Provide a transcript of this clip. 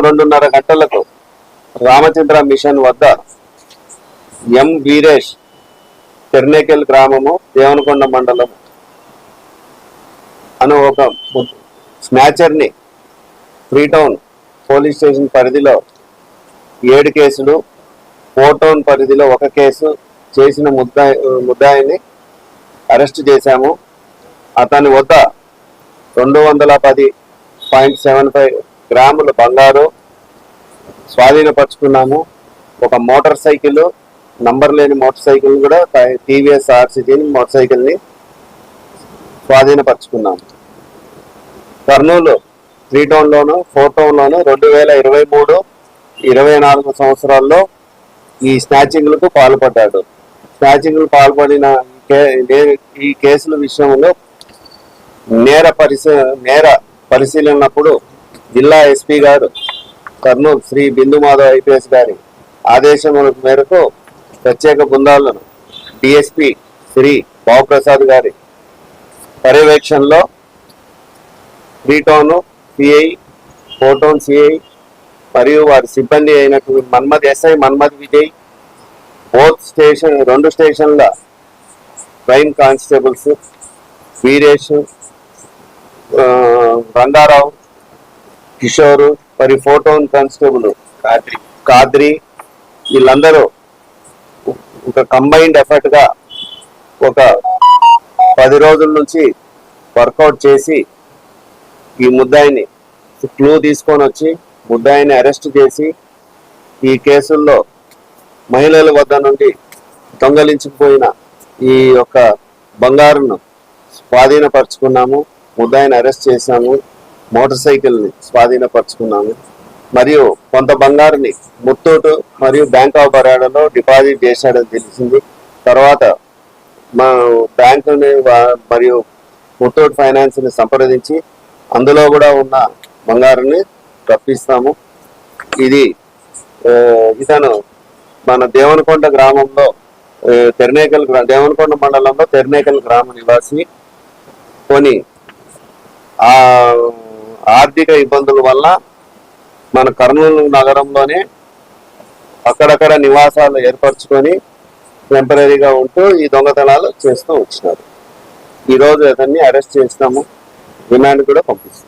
రెండున్నర గంటలకు రామచంద్ర మిషన్ వద్ద ఎం వీరేష్ తెర్నేకెల్ గ్రామము దేవనకొండ మండలం అను ఒక స్నాచర్ని ఫ్రీటౌన్ పోలీస్ స్టేషన్ పరిధిలో ఏడు కేసులు ఫోర్ పరిధిలో ఒక కేసు చేసిన ముద్దా ముద్దాయిని అరెస్ట్ చేశాము. అతని వద్ద రెండు వందల పది పాయింట్ సెవెన్ ఫైవ్ గ్రాముల బంగారు స్వాధీనపరుచుకున్నాము. ఒక మోటార్ సైకిల్ నంబర్ లేని మోటార్ సైకిల్ కూడా టీవీఎస్ ఆర్సీజీని మోటార్ సైకిల్ని స్వాధీనపరుచుకున్నాము. కర్నూలు త్రీ టౌన్లోను ఫోర్ టౌన్లోను రెండు వేల ఇరవై మూడు ఇరవై నాలుగు సంవత్సరాల్లో ఈ స్నాచింగ్లకు పాల్పడ్డాడు. స్నాచింగ్లు పాల్పడిన ఈ కేసుల విషయంలో నేర పరిశీ నేర పరిశీలనప్పుడు జిల్లా ఎస్పీ గారు కర్నూలు శ్రీ బిందు మాధవ్ ఐపీఎస్ గారి ఆదేశముల మేరకు ప్రత్యేక బృందాలను డిఎస్పి శ్రీ బాబుప్రసాద్ గారి పర్యవేక్షణలో త్రీటోను సిఐ ఫోటోన్ సిఐ మరియు వారి సిబ్బంది అయినటువంటి Manmad SI Manmad Vijay both station రెండు స్టేషన్ల క్రైమ్ కానిస్టేబుల్స్ వీరేష్ రంగారావు కిషోర్ మరి four town constable Kadri Kadri వీళ్ళందరూ ఒక కంబైన్డ్ ఎఫర్ట్గా ఒక పది రోజుల నుంచి వర్కౌట్ చేసి ఈ ముద్దాయిని క్లూ తీసుకొని వచ్చి ముద్దాయిని అరెస్ట్ చేసి ఈ కేసుల్లో మహిళల వద్ద నుండి దొంగలించుకుపోయిన ఈ యొక్క బంగారును స్వాధీనపరుచుకున్నాము ముద్దాయిని అరెస్ట్ చేశాము మోటార్ సైకిల్ని స్వాధీనపరుచుకున్నాము. మరియు కొంత బంగారుని ముత్తూటు మరియు బ్యాంక్ ఆఫ్ బరోడాలో డిపాజిట్ చేశాడని తెలిసింది. తర్వాత మా బ్యాంకుని మరియు ముత్తూట్ ఫైనాన్స్ని సంప్రదించి అందులో కూడా ఉన్న బంగారుని రప్పిస్తాము. ఇది ఇతను మన దేవనకొండ గ్రామంలో తెర్నేకల్ గ్రా- దేవనకొండ మండలంలో తెర్నేకల్ గ్రామ నివాసి కొని ఆ ఆర్థిక ఇబ్బందుల వల్ల మన కర్నూలు నగరంలోనే అక్కడక్కడ నివాసాలు ఏర్పరచుకొని టెంపరీగా ఉంటూ ఈ దొంగతనాలు చేస్తూ వచ్చినారు. ఈరోజు అతన్ని అరెస్ట్ చేస్తాము రిమాండ్ కూడా పంపిస్తాం.